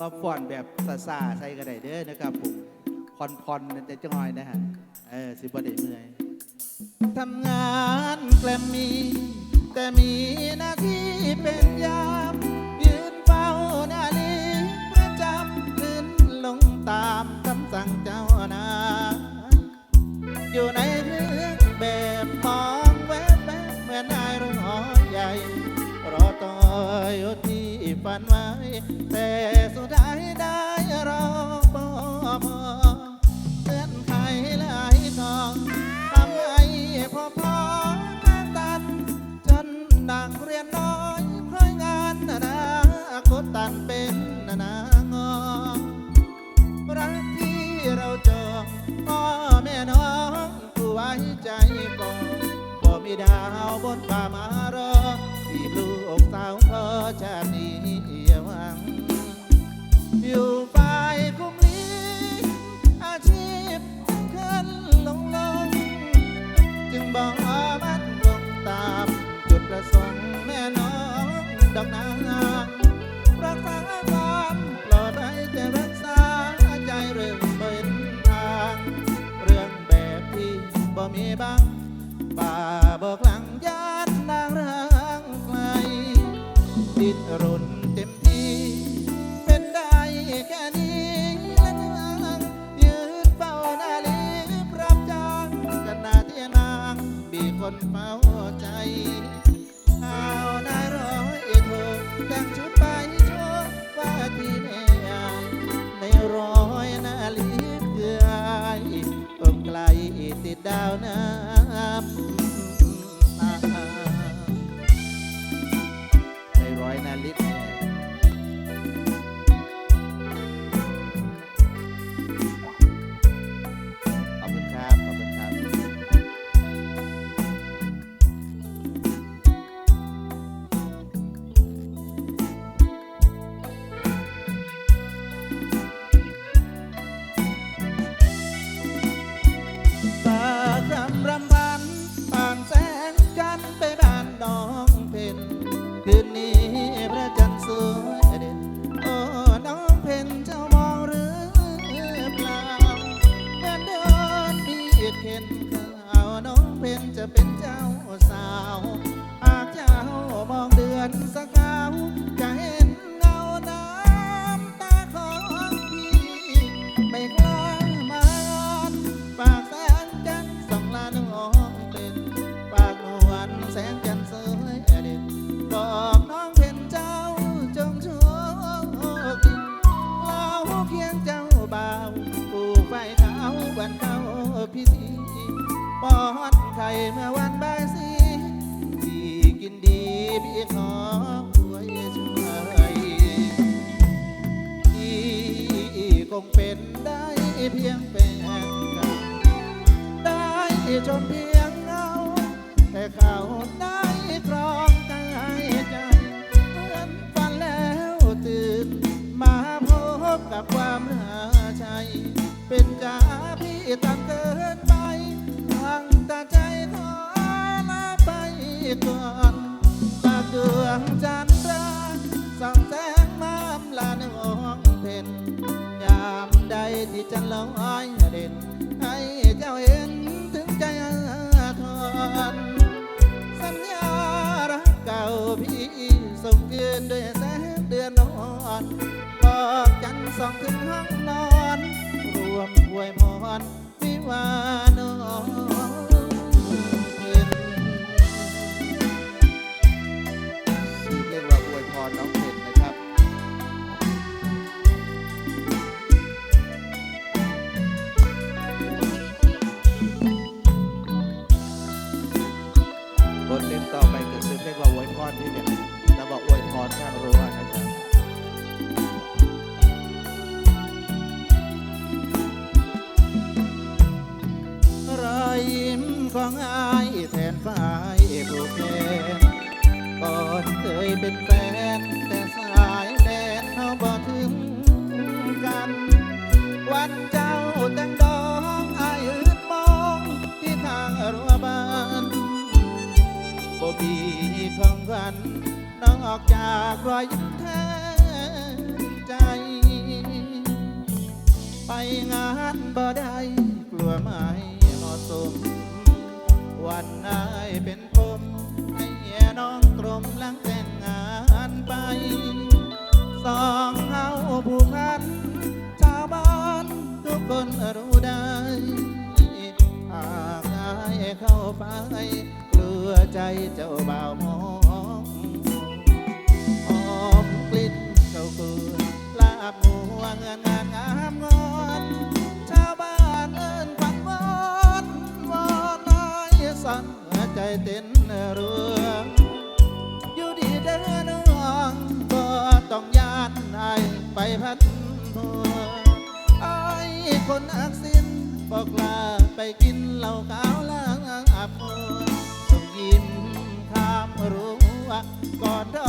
มาฟ้อนแบบซาซาๆใส่ก็ไดเด้อนะครับผมพรพรๆแต่จังหน่อยนะฮะเออสิบ่ได้เมื่อยทำงานแกลมมีแต่มีหน้าที่เป็นยามยืนเฝ้าหน้าลีประจำขึ้นลงตามคำสั่งเจ้านายอยู่ใน ฝันไว้ แต่สุดท้ายได้รอปอพอเตือนไขหลายกองทำให้พอพอตัน จนดังเรียนน้อยคอยงานนานาคตตันเป็นนานางอรักที่เราจองพ่อแม่น้องผู้ไว้ใจปองบ่มีดาวบนฟ้าม มีค เพียงเงาแต่เขาได้ครองกายใจเหมือนฝันแล้วตื่น มาพบกับความน่าชัยเป็นจ้าพี่ตามเกินไปทางตาใจขอลาไปก่อนปากดวงจันทราส่องแสงมามลานห้องเพนยามใดที่จันทร์ลอย พี่ส่งคืนด้วยแสงเดือนนอนบอกจันทร์สองคืนห้องนอน รวมอวยพรวิวา รอยแทนใจ ไปงานบ่ได้กลัวไม่เหมาะสม วันนายเป็นปมให้แย่น้องกลมหลังแต่งงานไป สองเฮาผู้พัน ชาวบ้านทุกคนรู้ได้หากนายเข้าไปกลัวใจเจ้าบ่าวมอง บหัวเงินงานงามงอนชาวบ้านเอิ้นควันวอนวอนน้อยสั่นหัวใจเต้นเรืองอยู่ดีเด้อน้องก็ต้องยานไอไปพัดหัวไอคนอักสินบอกลาไปกินเหล้าขาวล้างอาบหัวส่งยิ้มข้ามรั้วก่อนดอ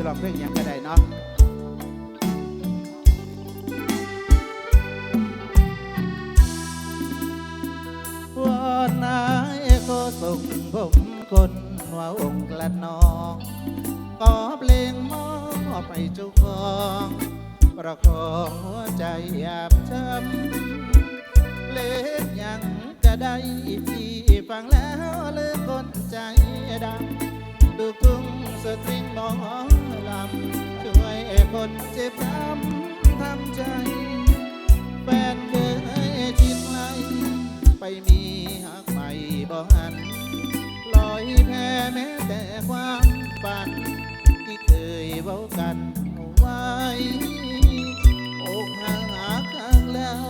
สลองเพลงหยังก็ได้เนาะวันนายก็ส่งผมคนว่าองค์ละนองก็เพลงมอบไปเจุกอง ประคองหัวใจหยาบช้ำเล็กยังก็ได้ที่ฟังแล้วเลือกคนใจดำ ดูทุ่งสตริงหมอลำช่วยคนเจ็บช้ำทำใจ แฟนเคยชิดไลไปมีหักใหม่บ่หันลอยแพ้แม้แต่ความฝัน ที่เคยเว้ากันไว้อกห่างหาข้างแล้ว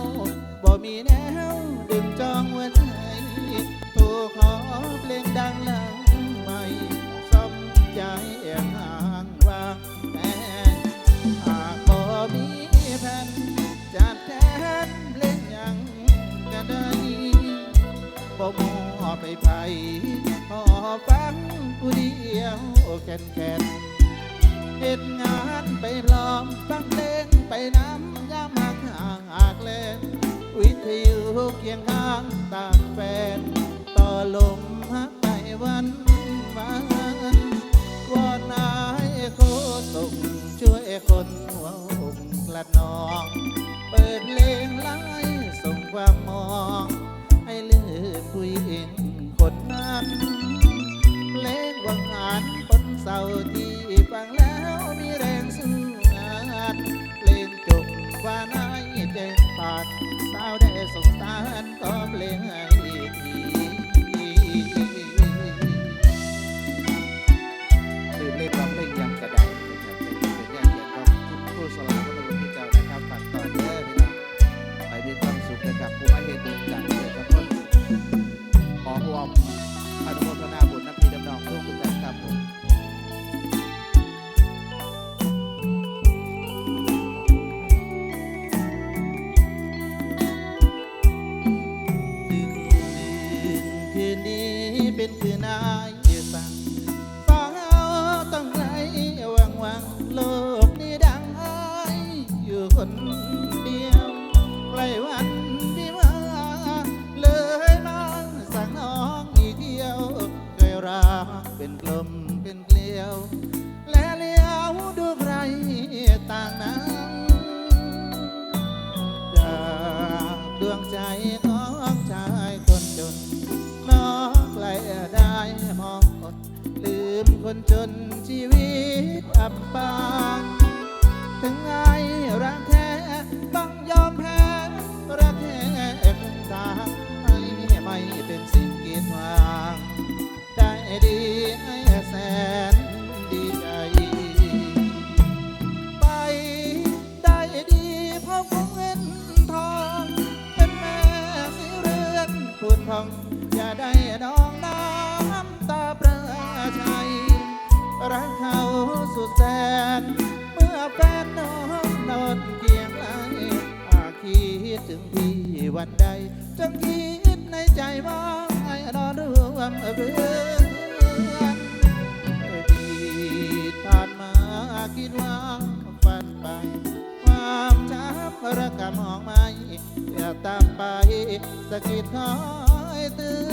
บ่มีแนวดึงจองหัวใจโทรขอเพลงดังหลัง บ่มอไปไผขอฟังผู้เดียวแก่นแก่นเหตุงานไปพร้อมฟังเพลงไปน้ำยามหักห่างหากเล่นวิทยุเคียงข้างตามแฟน ต่อลมหักไปวันวันวอนนายโคตกช่วยคนหัวอกกระนอง เปิดเพลงไล่ส่งความมอง ค รักเป็นกลมเป็นเกลียว และเลี้ยวดูใครต่างนั้นจากดวงใจของชายคนจนน้องไกลได้มองอดลืมคนจนชีวิตอับปางถึงไงรัก เขาสุดแสน เมื่อแฟนน้องนอนเคียงไหลอาคิดถึงพี่วันใดจะคิดในใจว่าให้นอนร่วมเพื่อนที่ผ่านมาคิดว่าฝันไป ความช้ำระกำมองไม่อย่าตามไปสะกิดคอยเตือน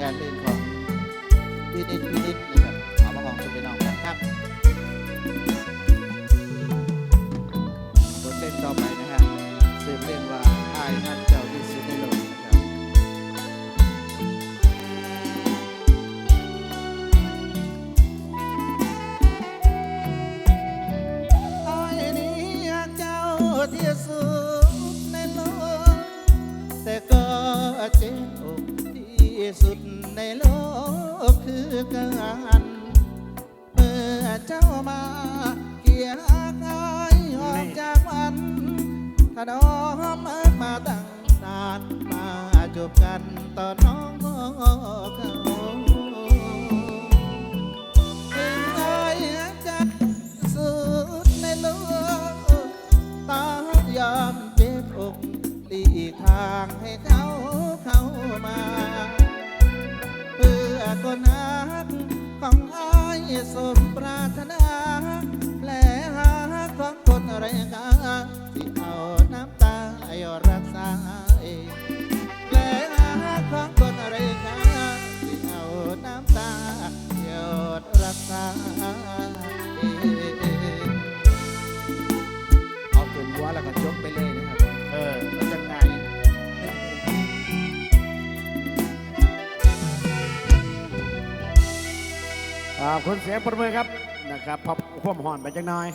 งานเล่นของพินิจพินิจนะครับเอามาของสุดพี่น้องนะครับบทเพลงต่อไปนะฮะสืบเรียกว่าอายนักเจ้าที่สุดในโลกนะครับอายนี้หักเจ้าที่สุดในโลกแต่ก็เจ็บอกที่สุด อการเมื่อเจ้ามาเกี่ยกายออกจากวันถ้าน้องมาตั้งนานมาจบกันตอนน้องก็เขา สมปรารถนา คนเสียงปรบมือครับนะครับพอความห่อนไปจังน้อย